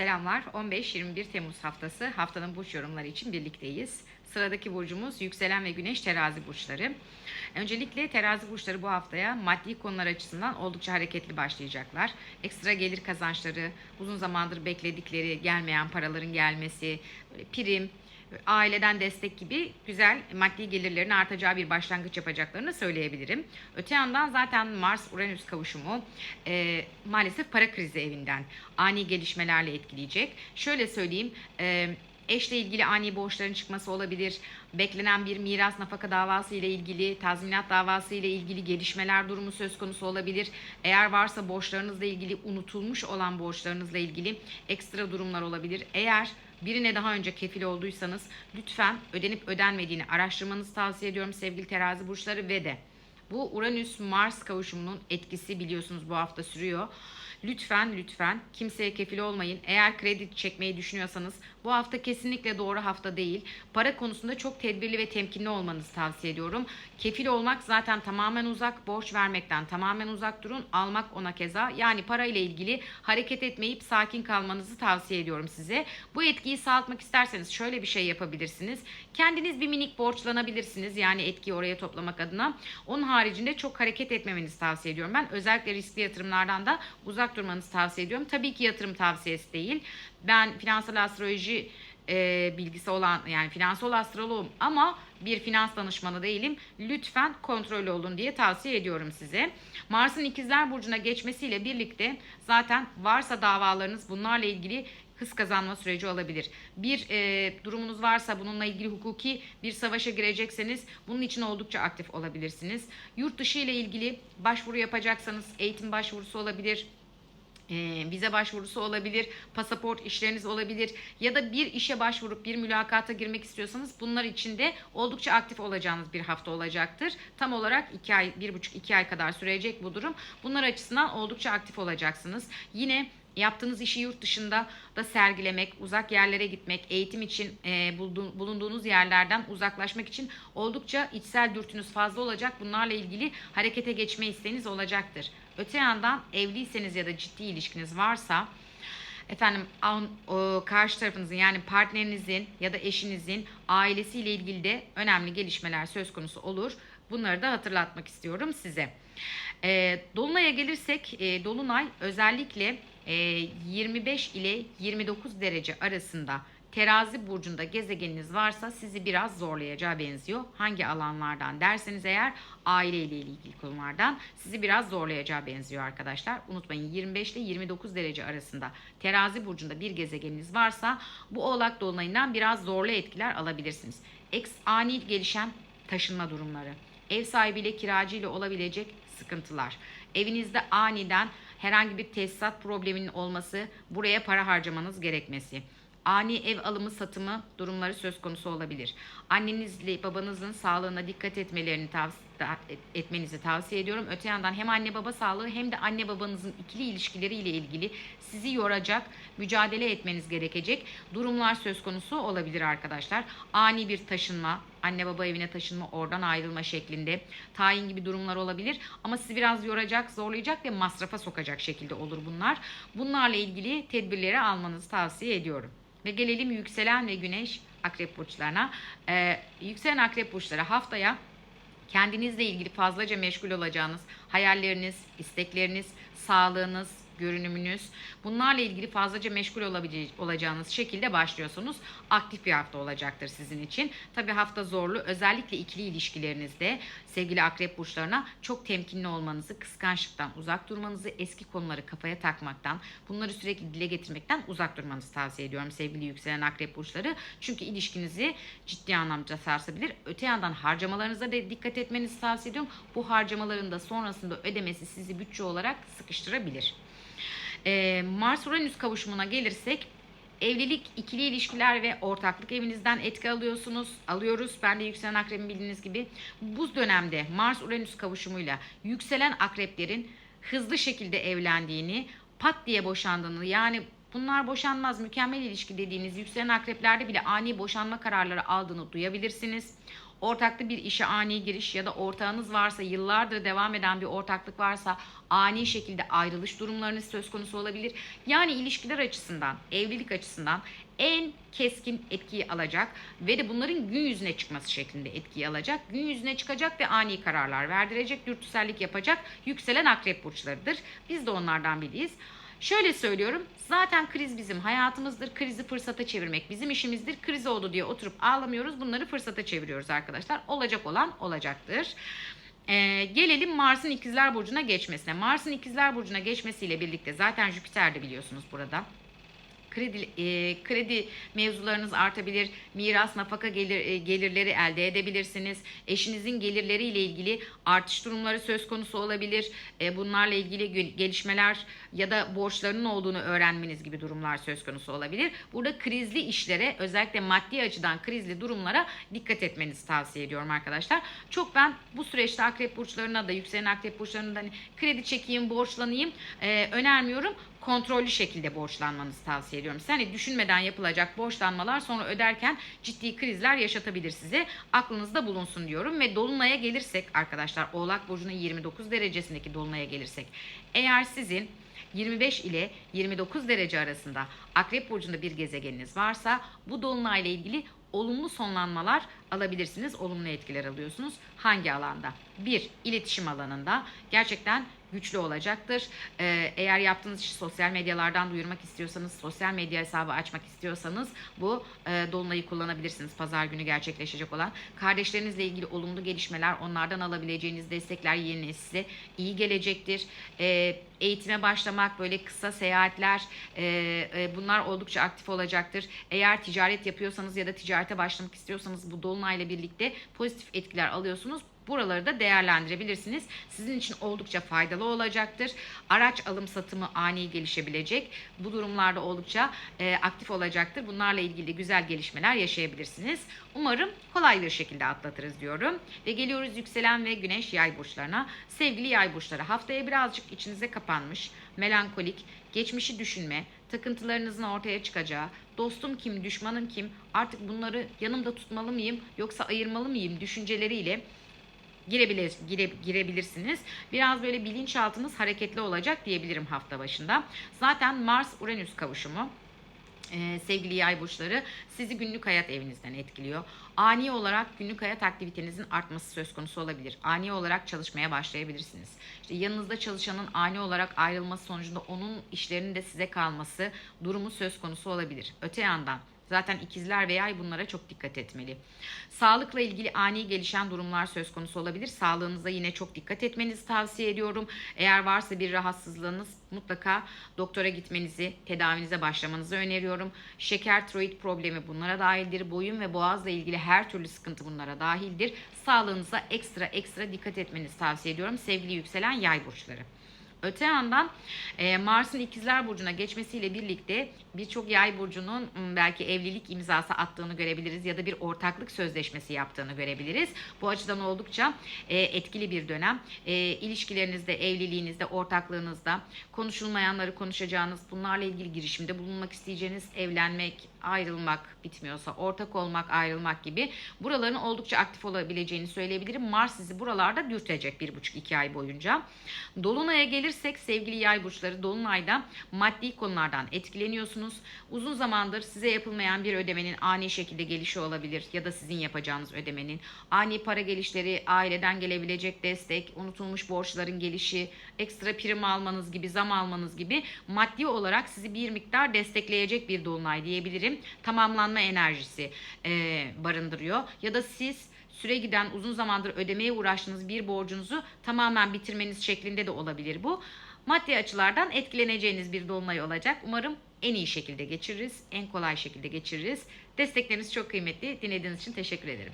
Selamlar. 15-21 Temmuz haftası haftanın burç yorumları için birlikteyiz. Sıradaki burcumuz yükselen ve güneş terazi burçları. Öncelikle terazi burçları bu haftaya maddi konular açısından oldukça hareketli başlayacaklar. Ekstra gelir kazançları, uzun zamandır bekledikleri gelmeyen paraların gelmesi, prim, aileden destek gibi güzel maddi gelirlerin artacağı bir başlangıç yapacaklarını söyleyebilirim. Öte yandan zaten Mars-Uranüs kavuşumu e, maalesef para krizi evinden ani gelişmelerle etkileyecek. Şöyle söyleyeyim, e, eşle ilgili ani borçların çıkması olabilir. Beklenen bir miras nafaka davası ile ilgili, tazminat davası ile ilgili gelişmeler durumu söz konusu olabilir. Eğer varsa borçlarınızla ilgili unutulmuş olan borçlarınızla ilgili ekstra durumlar olabilir. Eğer birine daha önce kefil olduysanız lütfen ödenip ödenmediğini araştırmanızı tavsiye ediyorum sevgili terazi burçları ve de bu Uranüs Mars kavuşumunun etkisi biliyorsunuz bu hafta sürüyor. Lütfen lütfen kimseye kefil olmayın. Eğer kredi çekmeyi düşünüyorsanız bu hafta kesinlikle doğru hafta değil. Para konusunda çok tedbirli ve temkinli olmanızı tavsiye ediyorum. Kefil olmak zaten tamamen uzak. Borç vermekten tamamen uzak durun. Almak ona keza. Yani para ile ilgili hareket etmeyip sakin kalmanızı tavsiye ediyorum size. Bu etkiyi sağlatmak isterseniz şöyle bir şey yapabilirsiniz. Kendiniz bir minik borçlanabilirsiniz. Yani etkiyi oraya toplamak adına. Onun haricinde çok hareket etmemenizi tavsiye ediyorum. Ben özellikle riskli yatırımlardan da uzak durmanızı tavsiye ediyorum. Tabii ki yatırım tavsiyesi değil. Ben finansal astroloji e, bilgisi olan yani finansal astroloğum ama bir finans danışmanı değilim. Lütfen kontrollü olun diye tavsiye ediyorum size. Mars'ın ikizler burcuna geçmesiyle birlikte zaten varsa davalarınız bunlarla ilgili hız kazanma süreci olabilir. Bir e, durumunuz varsa bununla ilgili hukuki bir savaşa girecekseniz bunun için oldukça aktif olabilirsiniz. Yurt dışı ile ilgili başvuru yapacaksanız eğitim başvurusu olabilir, e, vize başvurusu olabilir, pasaport işleriniz olabilir ya da bir işe başvurup bir mülakata girmek istiyorsanız bunlar için de oldukça aktif olacağınız bir hafta olacaktır. Tam olarak 2 ay, 1,5-2 ay kadar sürecek bu durum. Bunlar açısından oldukça aktif olacaksınız. Yine Yaptığınız işi yurt dışında da sergilemek, uzak yerlere gitmek, eğitim için e, bulunduğunuz yerlerden uzaklaşmak için oldukça içsel dürtünüz fazla olacak. Bunlarla ilgili harekete geçme isteğiniz olacaktır. Öte yandan evliyseniz ya da ciddi ilişkiniz varsa efendim karşı tarafınızın yani partnerinizin ya da eşinizin ailesiyle ilgili de önemli gelişmeler söz konusu olur. Bunları da hatırlatmak istiyorum size. E, Dolunay'a gelirsek e, Dolunay özellikle 25 ee, ile 29 derece arasında terazi burcunda gezegeniniz varsa sizi biraz zorlayacağı benziyor. Hangi alanlardan derseniz eğer aile ile ilgili konulardan sizi biraz zorlayacağı benziyor arkadaşlar. Unutmayın 25 ile 29 derece arasında terazi burcunda bir gezegeniniz varsa bu oğlak dolunayından biraz zorlu etkiler alabilirsiniz. Eks ani gelişen taşınma durumları, ev sahibiyle kiracıyla olabilecek sıkıntılar, evinizde aniden herhangi bir tesisat probleminin olması, buraya para harcamanız gerekmesi. Ani ev alımı satımı durumları söz konusu olabilir. Annenizle babanızın sağlığına dikkat etmelerini tavsiye etmenizi tavsiye ediyorum. Öte yandan hem anne baba sağlığı hem de anne babanızın ikili ilişkileriyle ilgili sizi yoracak, mücadele etmeniz gerekecek durumlar söz konusu olabilir arkadaşlar. Ani bir taşınma, anne baba evine taşınma, oradan ayrılma şeklinde tayin gibi durumlar olabilir. Ama sizi biraz yoracak, zorlayacak ve masrafa sokacak şekilde olur bunlar. Bunlarla ilgili tedbirleri almanızı tavsiye ediyorum. Ve gelelim yükselen ve güneş akrep burçlarına. Ee, yükselen akrep burçları haftaya kendinizle ilgili fazlaca meşgul olacağınız hayalleriniz, istekleriniz, sağlığınız, görünümünüz bunlarla ilgili fazlaca meşgul olacağınız şekilde başlıyorsunuz. Aktif bir hafta olacaktır sizin için. Tabi hafta zorlu özellikle ikili ilişkilerinizde sevgili akrep burçlarına çok temkinli olmanızı, kıskançlıktan uzak durmanızı, eski konuları kafaya takmaktan, bunları sürekli dile getirmekten uzak durmanızı tavsiye ediyorum sevgili yükselen akrep burçları. Çünkü ilişkinizi ciddi anlamda sarsabilir. Öte yandan harcamalarınıza da dikkat etmenizi tavsiye ediyorum. Bu harcamaların da sonrasında ödemesi sizi bütçe olarak sıkıştırabilir. Ee, Mars-Uranüs kavuşumuna gelirsek evlilik, ikili ilişkiler ve ortaklık evinizden etki alıyorsunuz. Alıyoruz. Ben de yükselen akrebin bildiğiniz gibi. Bu dönemde Mars-Uranüs kavuşumuyla yükselen akreplerin hızlı şekilde evlendiğini, pat diye boşandığını yani bunlar boşanmaz mükemmel ilişki dediğiniz yükselen akreplerde bile ani boşanma kararları aldığını duyabilirsiniz. Ortaklı bir işe ani giriş ya da ortağınız varsa, yıllardır devam eden bir ortaklık varsa ani şekilde ayrılış durumlarınız söz konusu olabilir. Yani ilişkiler açısından, evlilik açısından en keskin etkiyi alacak ve de bunların gün yüzüne çıkması şeklinde etkiyi alacak. Gün yüzüne çıkacak ve ani kararlar verdirecek, dürtüsellik yapacak yükselen akrep burçlarıdır. Biz de onlardan biriyiz. Şöyle söylüyorum. Zaten kriz bizim hayatımızdır. Krizi fırsata çevirmek bizim işimizdir. Kriz oldu diye oturup ağlamıyoruz. Bunları fırsata çeviriyoruz arkadaşlar. Olacak olan olacaktır. Ee, gelelim Mars'ın ikizler burcuna geçmesine. Mars'ın ikizler burcuna geçmesiyle birlikte zaten Jüpiter de biliyorsunuz burada kredi e, kredi mevzularınız artabilir. Miras, nafaka gelir e, gelirleri elde edebilirsiniz. Eşinizin gelirleriyle ilgili artış durumları söz konusu olabilir. E, bunlarla ilgili gel- gelişmeler ya da borçlarının olduğunu öğrenmeniz gibi durumlar söz konusu olabilir. Burada krizli işlere özellikle maddi açıdan krizli durumlara dikkat etmenizi tavsiye ediyorum arkadaşlar. Çok ben bu süreçte akrep burçlarına da yükselen akrep burçlarına da hani kredi çekeyim, borçlanayım e, önermiyorum kontrollü şekilde borçlanmanızı tavsiye ediyorum. Size hani düşünmeden yapılacak borçlanmalar sonra öderken ciddi krizler yaşatabilir size. Aklınızda bulunsun diyorum ve dolunaya gelirsek arkadaşlar Oğlak burcunun 29 derecesindeki dolunaya gelirsek eğer sizin 25 ile 29 derece arasında Akrep burcunda bir gezegeniniz varsa bu dolunayla ilgili olumlu sonlanmalar alabilirsiniz. Olumlu etkiler alıyorsunuz. Hangi alanda? Bir, iletişim alanında gerçekten güçlü olacaktır. Ee, eğer yaptığınız işi sosyal medyalardan duyurmak istiyorsanız, sosyal medya hesabı açmak istiyorsanız bu e, dolunayı kullanabilirsiniz. Pazar günü gerçekleşecek olan. Kardeşlerinizle ilgili olumlu gelişmeler, onlardan alabileceğiniz destekler yine size iyi gelecektir. Ee, eğitime başlamak, böyle kısa seyahatler, e, e, bunlar oldukça aktif olacaktır. Eğer ticaret yapıyorsanız ya da ticarete başlamak istiyorsanız bu dolunayla birlikte pozitif etkiler alıyorsunuz. Buraları da değerlendirebilirsiniz. Sizin için oldukça faydalı olacaktır. Araç alım satımı ani gelişebilecek. Bu durumlarda oldukça e, aktif olacaktır. Bunlarla ilgili güzel gelişmeler yaşayabilirsiniz. Umarım kolay bir şekilde atlatırız diyorum. Ve geliyoruz yükselen ve güneş yay burçlarına. Sevgili yay burçları haftaya birazcık içinize kapanmış, melankolik, geçmişi düşünme, takıntılarınızın ortaya çıkacağı, dostum kim, düşmanım kim, artık bunları yanımda tutmalı mıyım yoksa ayırmalı mıyım düşünceleriyle girebilir, gire, girebilirsiniz. Biraz böyle bilinçaltınız hareketli olacak diyebilirim hafta başında. Zaten Mars-Uranüs kavuşumu ee, sevgili yay burçları sizi günlük hayat evinizden etkiliyor. Ani olarak günlük hayat aktivitenizin artması söz konusu olabilir. Ani olarak çalışmaya başlayabilirsiniz. İşte yanınızda çalışanın ani olarak ayrılması sonucunda onun işlerinin de size kalması durumu söz konusu olabilir. Öte yandan Zaten ikizler ve yay bunlara çok dikkat etmeli. Sağlıkla ilgili ani gelişen durumlar söz konusu olabilir. Sağlığınıza yine çok dikkat etmenizi tavsiye ediyorum. Eğer varsa bir rahatsızlığınız mutlaka doktora gitmenizi, tedavinize başlamanızı öneriyorum. Şeker, tiroid problemi bunlara dahildir. Boyun ve boğazla ilgili her türlü sıkıntı bunlara dahildir. Sağlığınıza ekstra ekstra dikkat etmenizi tavsiye ediyorum sevgili yükselen yay burçları. Öte yandan e, Mars'ın ikizler burcuna geçmesiyle birlikte birçok yay burcunun belki evlilik imzası attığını görebiliriz ya da bir ortaklık sözleşmesi yaptığını görebiliriz. Bu açıdan oldukça e, etkili bir dönem. E, ilişkilerinizde, evliliğinizde, ortaklığınızda konuşulmayanları konuşacağınız, bunlarla ilgili girişimde bulunmak isteyeceğiniz, evlenmek, ayrılmak bitmiyorsa, ortak olmak, ayrılmak gibi buraların oldukça aktif olabileceğini söyleyebilirim. Mars sizi buralarda dürtecek bir buçuk iki ay boyunca. Dolunay'a gelirsek sevgili yay burçları Dolunay'da maddi konulardan etkileniyorsunuz. Uzun zamandır size yapılmayan bir ödemenin ani şekilde gelişi olabilir ya da sizin yapacağınız ödemenin. Ani para gelişleri, aileden gelebilecek destek, unutulmuş borçların gelişi, ekstra prim almanız gibi, zam almanız gibi maddi olarak sizi bir miktar destekleyecek bir dolunay diyebilirim. Tamamlanma enerjisi e, barındırıyor. Ya da siz süre giden uzun zamandır ödemeye uğraştığınız bir borcunuzu tamamen bitirmeniz şeklinde de olabilir bu. Maddi açılardan etkileneceğiniz bir dolunay olacak. Umarım en iyi şekilde geçiririz, en kolay şekilde geçiririz. Destekleriniz çok kıymetli. Dinlediğiniz için teşekkür ederim.